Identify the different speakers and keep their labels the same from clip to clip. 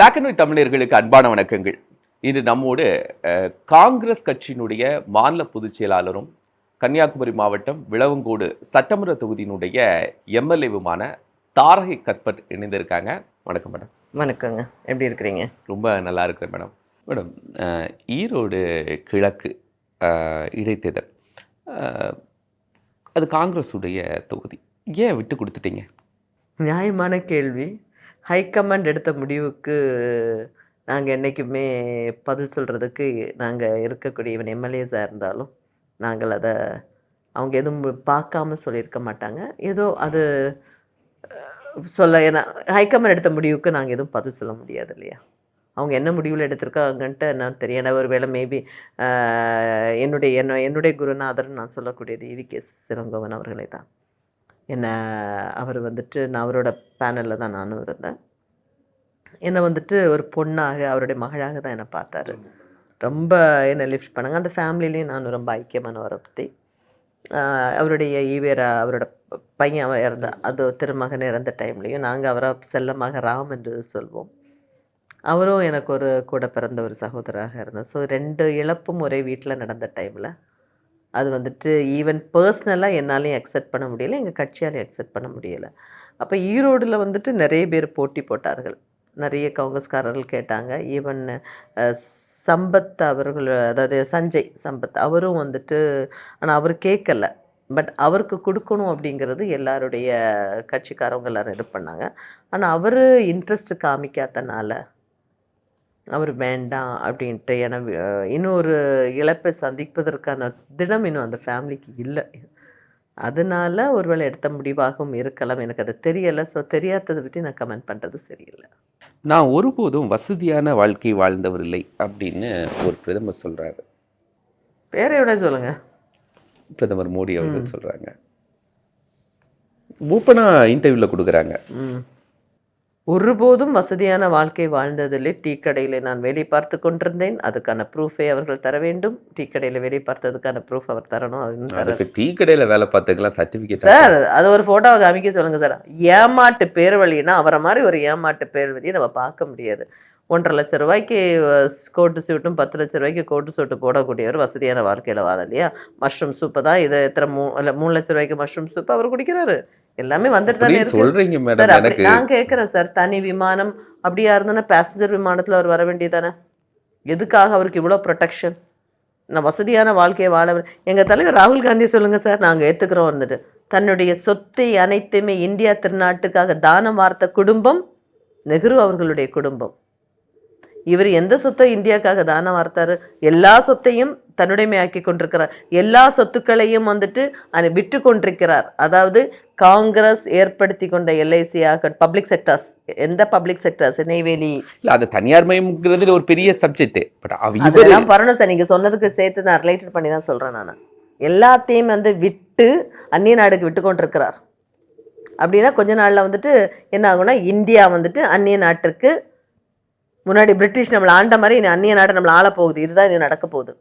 Speaker 1: Black and white தமிழர்களுக்கு அன்பான வணக்கங்கள். இன்று நம்மோடு காங்கிரஸ் கட்சியினுடைய மாநில பொதுச் செயலாளரும் கன்னியாகுமரி மாவட்டம் விளவங்கோடு சட்டமன்ற தொகுதியினுடைய எம்எல்ஏவுமான தாரகை கற்பட் இணைந்திருக்காங்க. வணக்கம் மேடம்.
Speaker 2: வணக்கங்க. எப்படி இருக்கிறீங்க?
Speaker 1: ரொம்ப நல்லா இருக்கிறேன் மேடம். மேடம் ஈரோடு கிழக்கு இடைத்தேர்தல் அது காங்கிரஸுடைய தொகுதி. ஏன் விட்டு கொடுத்துட்டீங்க?
Speaker 2: நியாயமான கேள்வி. ஹைகமாண்ட் எடுத்த முடிவுக்கு நாங்கள் என்றைக்குமே பதில் சொல்கிறதுக்கு நாங்கள் இருக்கக்கூடிய இவன் எம்எல்ஏஸாக இருந்தாலும் நாங்கள் அதை அவங்க எதுவும் பார்க்காம சொல்லியிருக்க மாட்டாங்க. ஏதோ அது சொல்ல ஏன்னா ஹைகமாண்ட் எடுத்த முடிவுக்கு நாங்கள் எதுவும் பதில் சொல்ல முடியாது இல்லையா? அவங்க என்ன முடிவில் எடுத்திருக்காங்கன்ட்டு நான் தெரியும். ஒரு வேளை மேபி என்னுடைய என்ன என்னுடைய குருநாதர் நான் சொல்லக்கூடியது இவி கே சிறங்கோவன் அவர்களை தான். என்னை அவர் வந்துட்டு நான் அவரோட பேனலில் தான் நானும் இருந்தேன். என்னை வந்துட்டு ஒரு பொண்ணாக அவருடைய மகளாக தான் என்னை பார்த்தாரு. ரொம்ப என்னை லிஃப்ட் பண்ணாங்க. அந்த ஃபேமிலிலையும் நான் ரொம்ப ஐக்கியமானவரை பற்றி அவருடைய ஈவேரா அவரோட பையன் அவன் இறந்த அது திருமகன் இறந்த டைம்லேயும் நாங்கள் அவரை செல்லமாக ராம் என்று சொல்வோம். அவரும் எனக்கு ஒரு கூட பிறந்த ஒரு சகோதராக இருந்தார். ஸோ ரெண்டு இழப்பும் ஒரே வீட்டில் நடந்த டைமில் அது வந்துட்டு ஈவன் பர்சனலாக என்னாலையும் அக்செப்ட் பண்ண முடியலை எங்கள் கட்சியாலையும் அக்செப்ட் பண்ண முடியலை. அப்போ ஈரோடில் வந்துட்டு நிறைய பேர் போட்டி போட்டார்கள். நிறைய காங்கிரஸ்காரர்கள் கேட்டாங்க. ஈவன் சம்பத் அவர்கள் அதாவது சஞ்சய் சம்பத் அவரும் வந்துட்டு ஆனால் அவர் கேட்கல. பட் அவருக்கு கொடுக்கணும் அப்படிங்கிறது எல்லாருடைய கட்சிக்காரவங்க எல்லாரும் இது பண்ணாங்க. ஆனால் அவர் இன்ட்ரெஸ்ட் காமிக்காதனால அவர் வேண்டாம் அப்படின்ட்டு. ஏன்னா ஒரு இழப்பை சந்திப்பதற்கான தினம் இன்னும் அந்த ஃபேமிலிக்கு இல்லை. அதனால ஒருவேளை எடுத்த முடிவாகவும் இருக்கலாம். எனக்கு அது தெரியலை. ஸோ தெரியாததை பற்றி நான் கமெண்ட் பண்ணுறது சரியில்லை.
Speaker 1: நான் ஒருபோதும் வசதியான வாழ்க்கை வாழ்ந்தவர் இல்லை அப்படின்னு ஒரு பிரதமர் சொல்றாரு.
Speaker 2: பேரை விட சொல்லுங்கள்
Speaker 1: பிரதமர் மோடி அவர்கள் சொல்றாங்க. ஓப்பனா இன்டர்வியூல கொடுக்குறாங்க.
Speaker 2: ஒருபோதும் வசதியான வாழ்க்கை வாழ்ந்ததில்லை டீ கடையில் நான் வேலை பார்த்து கொண்டிருந்தேன். அதுக்கான ப்ரூஃபை அவர்கள் தர வேண்டும். டீ கடையில் வேலை பார்த்ததுக்கான ப்ரூஃப் அவர் தரணும்.
Speaker 1: அதுக்கு டீ கடையில வேலை பார்த்துக்கலாம் சர்டிபிகேட்
Speaker 2: சார் அது ஒரு ஃபோட்டோவை காமிக்க சொல்லுங்க சார். ஏமாட்டு பேர்வழின்னா அவரை மாதிரி ஒரு ஏமாட்டு பேர்வழியை நம்ம பார்க்க முடியாது. ஒன்றரை லட்ச ரூபாய்க்கு கோட்டு சூட்டும் பத்து லட்ச ரூபாய்க்கு கோட்டு சூட்டு போடக்கூடியவர் வசதியான வாழ்க்கையில் வாழலையா மஷ்ரூம் சூப்பை தான் இது எத்தனை மூ இல்லை மூணு லட்ச ரூபாய்க்கு மஷ்ரூம் சூப் அவர் குடிக்கிறாரு. எல்லாமே வந்துட்டு தானே
Speaker 1: சொல்றீங்க
Speaker 2: சார் அப்படி நான் கேட்குறேன் சார் தனி விமானம் அப்படியா இருந்தோன்னா பேசஞ்சர் விமானத்தில் அவர் வர வேண்டியதானே? எதுக்காக அவருக்கு இவ்வளோ ப்ரொடெக்ஷன் நான் வசதியான வாழ்க்கையை வாழ வே- எங்க தலைவர் ராகுல் காந்தி சொல்லுங்க சார் நாங்க ஏத்துக்கிறோம் வந்துட்டு. தன்னுடைய சொத்தை அனைத்துமே இந்தியா திருநாட்டுக்காக தானம் வார்த்த குடும்பம் நெஹ்ரு அவர்களுடைய குடும்பம். இவர் எந்த சொத்தை இந்தியாக்காக தானம் வார்த்தாரு எல்லா சொத்தையும் தன்னுடைமையாக்கி கொண்டிருக்கிறார். எல்லா சொத்துக்களையும் வந்துட்டு அதை விட்டு கொண்டிருக்கிறார். அதாவது காங்கிரஸ் ஏற்படுத்தி கொண்ட எல்ஐசி ஆக பப்ளிக் செக்டர்ஸ் எந்த பப்ளிக் செக்டர்ஸ் நெய்வேலி.
Speaker 1: இல்ல அது தனியார் மயம்ங்கிறது ஒரு பெரிய சப்ஜெக்ட் பட் இவர்
Speaker 2: அதெல்லாம் பரணும் சார் நீங்க சொன்னதுக்கு சேர்த்து நான் ரிலேட்டட் பண்ணி தான் சொல்றேன் நான். எல்லாத்தையும் வந்து விட்டு அந்நிய நாடுக்கு விட்டு கொண்டிருக்கிறார். அப்படின்னா கொஞ்ச நாள்ல வந்துட்டு என்ன ஆகும்னா இந்தியா வந்துட்டு அந்நிய நாட்டுக்கு முன்னாடி பிரிட்டிஷ் நம்மளை ஆண்ட மாதிரி இனி அந்நிய நாடு நம்மளை ஆள போகுது. இதுதான் இது நடக்க போகுது.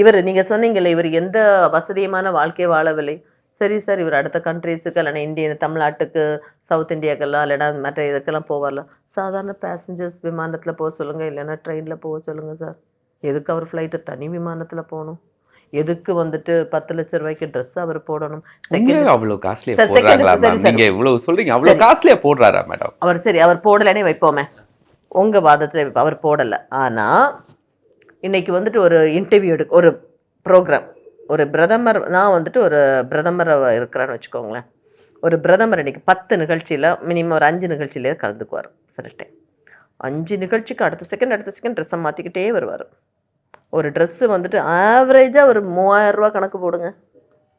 Speaker 2: இவர் நீங்க சொன்னீங்கல்ல இவர் எந்த வசதியமான வாழ்க்கையை வாழவில்லை. சரி சார் இவர் அடுத்த கண்ட்ரீஸுக்கு இல்லைன்னா இந்திய தமிழ்நாட்டுக்கு சவுத் இந்தியாக்கெல்லாம் இல்லைன்னா மற்ற இதுக்கெல்லாம் போவார்ல. சாதாரண பேசஞ்சர்ஸ் விமானத்தில் போக சொல்லுங்க இல்லைன்னா ட்ரெயினில் போக சொல்லுங்க சார். எதுக்கு அவர் ஃப்ளைட்டு தனி விமானத்தில் போகணும்? எதுக்கு வந்துட்டு பத்து லட்ச ரூபாய்க்கு ட்ரெஸ் அவர் போடணும்?
Speaker 1: அவ்வளவு காஸ்ட்லியா போடுறாங்களா. நீங்க இவ்வளவு சொல்றீங்க அவ்வளவு காஸ்ட்லியா போடுறாரா மேடம்
Speaker 2: அவர் சரி அவர் போடலைன்னே வைப்போமே. உங்கள் வாதத்தில் அவர் போடலை. ஆனால் இன்னைக்கு வந்துட்டு ஒரு இன்டர்வியூ எடு ஒரு ப்ரோக்ராம் ஒரு பிரதமர் நான் வந்துட்டு ஒரு பிரதமர் இருக்கிறேன்னு வச்சுக்கோங்களேன். ஒரு பிரதமர் இன்னைக்கு பத்து நிகழ்ச்சியில் மினிமம் ஒரு அஞ்சு நிகழ்ச்சியிலே கலந்துக்குவார் சில டைம் அஞ்சு நிகழ்ச்சிக்கு அடுத்த செகண்ட் அடுத்த செகண்ட் ட்ரெஸ்ஸை மாற்றிக்கிட்டே வருவார். ஒரு ட்ரெஸ்ஸு வந்துட்டு ஆவரேஜாக ஒரு மூவாயிரம் கணக்கு போடுங்க.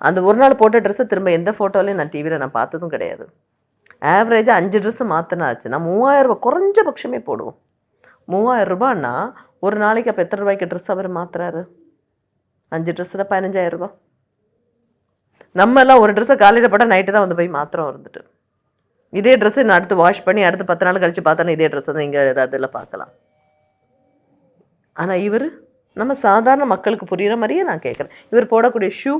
Speaker 2: அந்த ஒரு நாள் போட்ட ட்ரெஸ்ஸை திரும்ப எந்த ஃபோட்டோலையும் நான் டிவியில் நான் பார்த்ததும் கிடையாது. ஆவரேஜாக அஞ்சு ட்ரெஸ்ஸு மாற்றினா ஆச்சுன்னா மூவாயிரம் பட்சமே போடுவோம். மூவாயிரம் ரூபான்னா ஒரு நாளைக்கு அப்போ எத்தனை ரூபாய்க்கு ட்ரெஸ் அவர் மாத்துறாரு? அஞ்சு ட்ரெஸ்ஸில் பதினஞ்சாயிரம் ரூபாய். நம்ம எல்லாம் ஒரு ட்ரெஸ்ஸை காலையில் போட்டால் நைட்டு தான் வந்து போய் மாத்திரம் இருந்துட்டு. இதே ட்ரெஸ்ஸை நான் அடுத்து வாஷ் பண்ணி அடுத்து பத்து நாள் கழித்து பார்த்தோன்னா இதே ட்ரெஸ்ஸை தான் இங்கே அதில் பார்க்கலாம். ஆனால் இவர் நம்ம சாதாரண மக்களுக்கு புரிகிற மாதிரியே நான் கேட்குறேன் இவர் போடக்கூடிய ஷூ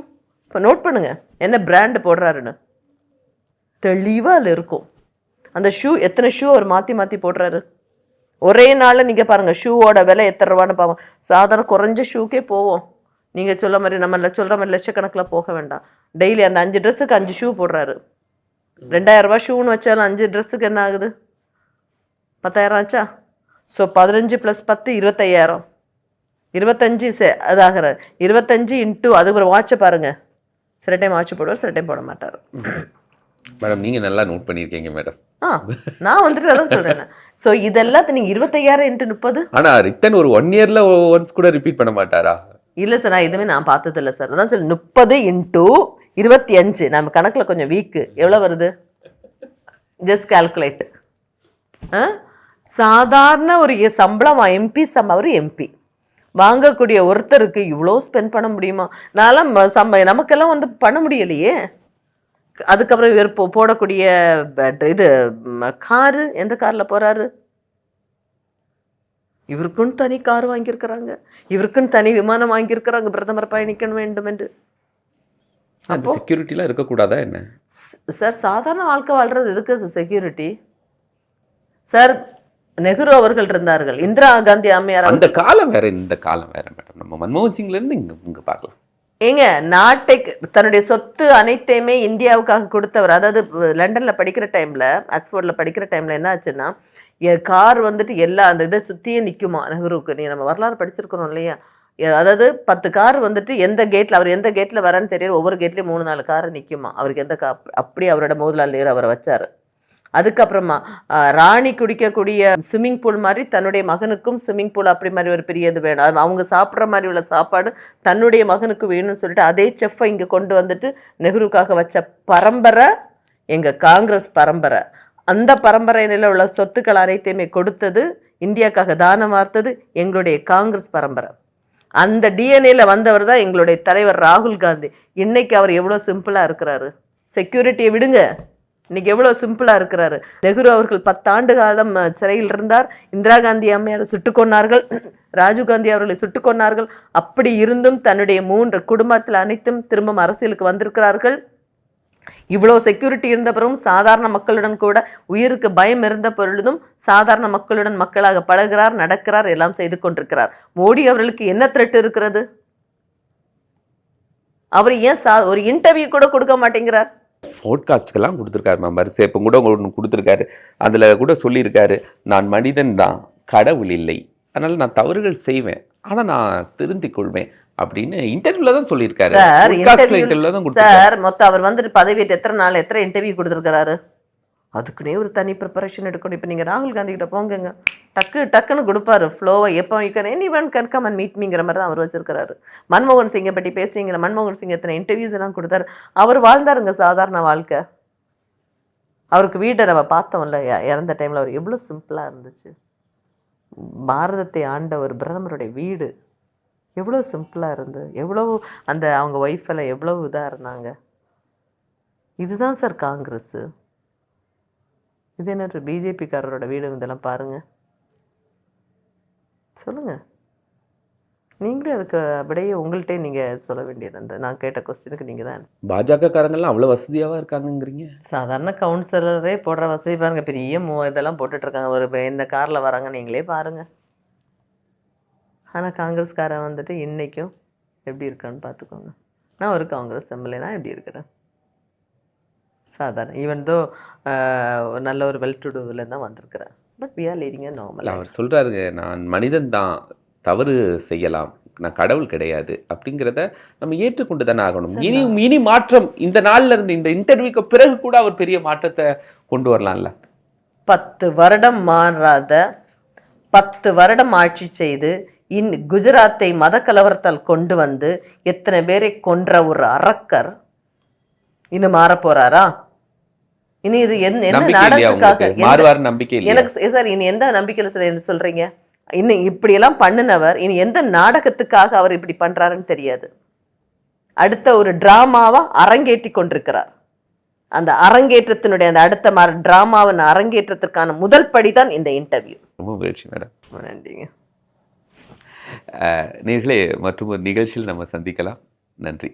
Speaker 2: இப்போ நோட் பண்ணுங்கள் என்ன பிராண்டு போடுறாருன்னு. தெளிவாக அதில் இருக்கும். அந்த ஷூ எத்தனை ஷூ அவர் மாற்றி மாற்றி போடுறாரு? ஒரே நாளில் நீங்கள் பாருங்கள் ஷூவோட விலை எத்தனை ரூபான்னு பாவம். சாதாரண குறைஞ்ச ஷூக்கே போவோம். நீங்கள் சொல்ல மாதிரி நம்ம சொல்கிற மாதிரி லட்சக்கணக்கில் போக வேண்டாம். டெய்லி அந்த அஞ்சு ட்ரெஸ்ஸுக்கு அஞ்சு ஷூ போடுறாரு. ரெண்டாயிரம் ஷூன்னு வச்சாலும் அஞ்சு ட்ரெஸ்ஸுக்கு என்ன ஆகுது? பத்தாயிரம் ஆச்சா? ஸோ பதினஞ்சு ப்ளஸ் பத்து இருபத்தையாயிரம். இருபத்தஞ்சு சே அதாகிற இருபத்தஞ்சு இன்ட்டு அதுக்கு ஒரு வாட்சை பாருங்கள் சில டைம் வாட்ச் போடுவார் சில டைம் போட மாட்டார்.
Speaker 1: மேடம் நீங்க நல்லா நோட் பண்ணியிருக்கீங்க மேடம்.
Speaker 2: ஆ நான் வந்துட்டு அதான் சொல்றேன். ஸோ இதெல்லாம் நீங்க இருபத்தையாயிரம் இன்ட்டு முப்பது?
Speaker 1: ஆனா ரிட்டன் ஒரு ஒன் இயர்ல ஒன்ஸ் கூட ரிப்பீட் பண்ண மாட்டாரா?
Speaker 2: இல்லை சார் நான் எதுவுமே நான் பார்த்தது இல்லை சார் அதான் சார் முப்பது இன்ட்டு இருபத்தி அஞ்சு நம்ம கணக்கில் கொஞ்சம் வீக்கு எவ்வளோ வருது? ஜஸ்ட் கால்குலேட் சாதாரண ஒரு சம்பளம் எம்பி சம் அவர் எம்பி வாங்கக்கூடிய ஒருத்தருக்கு இவ்வளோ ஸ்பெண்ட் பண்ண முடியுமா? நான்லாம் சம்ப நமக்கெல்லாம் வந்து பண்ண முடியலையே. அதுக்கப்புறம் இவர் போ- போடக்கூடிய இது காரு எந்த காரில் போறாரு? இவருக்குன்னு தனி கார் வாங்கியிருக்கிறாங்க. இவருக்குன்னு தனி விமானம் வாங்கியிருக்கிறாங்க. பிரதமர் பயணிக்க வேண்டும் என்று.
Speaker 1: அந்த செக்யூரிட்டிலாம் இருக்கக்கூடாதா என்ன?
Speaker 2: சார் சாதாரண வாழ்க்கை வாழ்றது எதுக்கு செக்யூரிட்டி சார் நெஹ்ரு அவர்கள் இருந்தார்கள். இந்திரா காந்தி அம்மையார்
Speaker 1: அந்த காலம் வேற இந்த காலம் வேற மேடம். நம்ம மன்மோகன் சிங்ல இருந்து இங்க இங்க பார்க்கலாம்.
Speaker 2: ஏங்க நாட்டை தன்னுடைய சொத்து அனைத்தையுமே இந்தியாவுக்காக கொடுத்தவர் அதாவது லண்டனில் படிக்கிற டைமில் ஆக்ஸ்போர்டில் படிக்கிற டைமில் என்ன ஆச்சுன்னா கார் வந்துட்டு எல்லா அந்த இதை சுற்றியே நிற்குமா நெஹ்ருவுக்கு நீ நம்ம வரலாறு படிச்சிருக்கிறோம் இல்லையா? அதாவது பத்து கார் வந்துட்டு எந்த கேட்டில் அவர் எந்த கேட்டில் வரேன்னு தெரியல ஒவ்வொரு கேட்லேயும் மூணு நாலு கார் நிற்குமா அவருக்கு எந்த கா அப்படி அவரோட மோதிலால் நேரு அவரை வச்சார். அதுக்கப்புறமா ராணி குடிக்கக்கூடிய ஸ்விம்மிங் பூல் மாதிரி தன்னுடைய மகனுக்கும் ஸ்விம்மிங் பூல் அப்படி மாதிரி ஒரு பெரிய இது வேணும் அவங்க சாப்பிட்ற மாதிரி உள்ள சாப்பாடு தன்னுடைய மகனுக்கு வேணும்னு சொல்லிட்டு அதே செஃப்பை இங்கே கொண்டு வந்துட்டு நெஹ்ருக்காக வச்ச பரம்பரை எங்கள் காங்கிரஸ் பரம்பரை. அந்த பரம்பரையில உள்ள சொத்துக்கள் அனைத்தையுமே கொடுத்தது இந்தியாக்காக தானம் வார்த்தது எங்களுடைய காங்கிரஸ் பரம்பரை. அந்த டிஎன்ஏல வந்தவர் தான் எங்களுடைய தலைவர் ராகுல் காந்தி. இன்னைக்கு அவர் எவ்வளோ சிம்பிளாக இருக்கிறாரு. செக்யூரிட்டியை விடுங்க. இன்னைக்கு எவ்வளோ சிம்பிளாக இருக்கிறாரு. நெஹ்ரு அவர்கள் பத்தாண்டு காலம் சிறையில் இருந்தார். இந்திரா காந்தி அம்மையாரை சுட்டுக் கொன்னார்கள் ராஜீவ் காந்தி அவர்களை சுட்டுக் கொன்னார்கள் அப்படி இருந்தும் தன்னுடைய மூன்று குடும்பத்தில் அனைத்தும் திரும்பவும் அரசியலுக்கு வந்திருக்கிறார்கள். இவ்வளோ செக்யூரிட்டி இருந்த பிறகும் சாதாரண மக்களுடன் கூட உயிருக்கு பயம் இருந்த பொழுதும் சாதாரண மக்களுடன் மக்களாக பழகிறார் நடக்கிறார் எல்லாம் செய்து கொண்டிருக்கிறார். மோடி அவர்களுக்கு என்ன த்ரெட் இருக்கிறது? அவர் ஏன் சா ஒரு இன்டர்வியூ கூட கொடுக்க மாட்டேங்கிறார்?
Speaker 1: போட்காஸ்ட்கெல்லாம் கொடுத்துருக்காரு மேம் இப்போ கூட ஒன்று கொடுத்துருக்காரு. அதில் கூட சொல்லியிருக்காரு நான் மனிதன் தான் கடவுள் இல்லை. அதனால நான் தவறுகள் செய்வேன் ஆனால் நான் திருந்திக் கொள்வேன் அப்படின்னு இன்டர்வியூல தான் சொல்லியிருக்காரு.
Speaker 2: சார்
Speaker 1: கொடுத்துருக்காரு.
Speaker 2: மொத்தம் அவர் வந்துட்டு பதவியேற்று எத்தனை நாள் எத்தனை இன்டர்வியூ கொடுத்துருக்கிறாரு? அதுக்குன்னே ஒரு தனி ப்ரிப்பரேஷன் எடுக்கணும். இப்போ நீங்கள் ராகுல் காந்தி கிட்ட போங்கங்க. டக்கு டக்குன்னு கொடுப்பாரு. ஃப்ளோவை எப்போ வைக்கிறேன் any one can come and meet மீங்கிற மாதிரி தான் அவர் வச்சிருக்கிறாரு. மன்மோகன் சிங்கை பற்றி பேசுறீங்களா? மன்மோகன் சிங் எத்தனை இன்டர்வியூஸ் எல்லாம் கொடுத்தாரு. அவர் வாழ்ந்தாருங்க சாதாரண வாழ்க்கை. அவருக்கு வீட்டை நம்ம பார்த்தோம்ல. இறந்த டைமில் அவர் எவ்வளோ சிம்பிளாக இருந்துச்சு. பாரதத்தை ஆண்ட ஒரு பிரதமருடைய வீடு. எவ்வளோ சிம்பிளாக இருந்து எவ்வளோ அந்த அவங்க ஒய்ஃபெல்லாம் எவ்வளோ இதாக இருந்தாங்க. இதுதான் சார் காங்கிரஸ்ஸு இது என்ன பிஜேபிக்காரரோட வீடு இதெல்லாம் பாருங்க. சொல்லுங்க. நீங்களே அதுக்கு அப்படியே உங்கள்கிட்டே நீங்கள் சொல்ல வேண்டியது அந்த நான் கேட்ட கொஸ்டினுக்கு நீங்கள் தான்.
Speaker 1: பாஜக அவ்வளோ வசதியாவா இருக்காங்கங்கிறீங்க?
Speaker 2: சாதாரண கவுன்சிலரே போடுற வசதி பாருங்க. பெரிய மூ இதெல்லாம் போட்டுட்டு இருக்காங்க ஒரு இந்த காரில் வராங்க. நீங்களே பாருங்க. ஆனால் காங்கிரஸ்காரன் வந்துட்டு இன்னைக்கும் எப்படி இருக்கான்னு பார்த்துக்கோங்க. நான் ஒரு காங்கிரஸ் எம்எல்ஏ எப்படி இருக்கிறேன்? சாதாரண ஈவன் தோ நல்ல ஒரு வெல் டு டூவில் தான் வந்திருக்கிறேன் but we are leading normal
Speaker 1: அவர் சொல்றாருங்க நான் மனிதன் தான் தவறு செய்யலாம் நான் கடவுள் கிடையாது அப்படிங்கிறத நம்ம ஏற்றுக்கொண்டு தானே ஆகணும் இனி இனி மாற்றம் இந்த நாள்ல இருந்து இந்த இன்டர்வியூக்கு பிறகு கூட அவர் பெரிய மாற்றத்தை கொண்டு வரலாம்ல.
Speaker 2: பத்து வருடம் மாறாத பத்து வருடம் ஆட்சி செய்து இன் குஜராத்தை மத கலவரத்தால் கொண்டு வந்து எத்தனை பேரை கொன்ற ஒரு அரக்கர் இன்னும் மாறப் போறாரா இனி இது என்ன நாடகத்துக்காக
Speaker 1: நம்பிக்கை
Speaker 2: எனக்கு சார் இனி எந்த நம்பிக்கையில சார் என்ன சொல்றீங்க? இன்னும் இப்படியெல்லாம் பண்ணினவர் இனி எந்த நாடகத்துக்காக அவர் இப்படி பண்றாருன்னு தெரியாது. அடுத்த ஒரு டிராமாவா அரங்கேற்றி கொண்டிருக்கிறார். அந்த அரங்கேற்றத்தினுடைய அந்த அடுத்த மர டிராமாவின் அரங்கேற்றத்திற்கான முதல் படிதான் இந்த இன்டர்வியூ.
Speaker 1: ரொம்ப மகிழ்ச்சி மேடம்
Speaker 2: நன்றிங்க.
Speaker 1: நேர்களே மற்றும் ஒரு நிகழ்ச்சியில் நம்ம சந்திக்கலாம். நன்றி.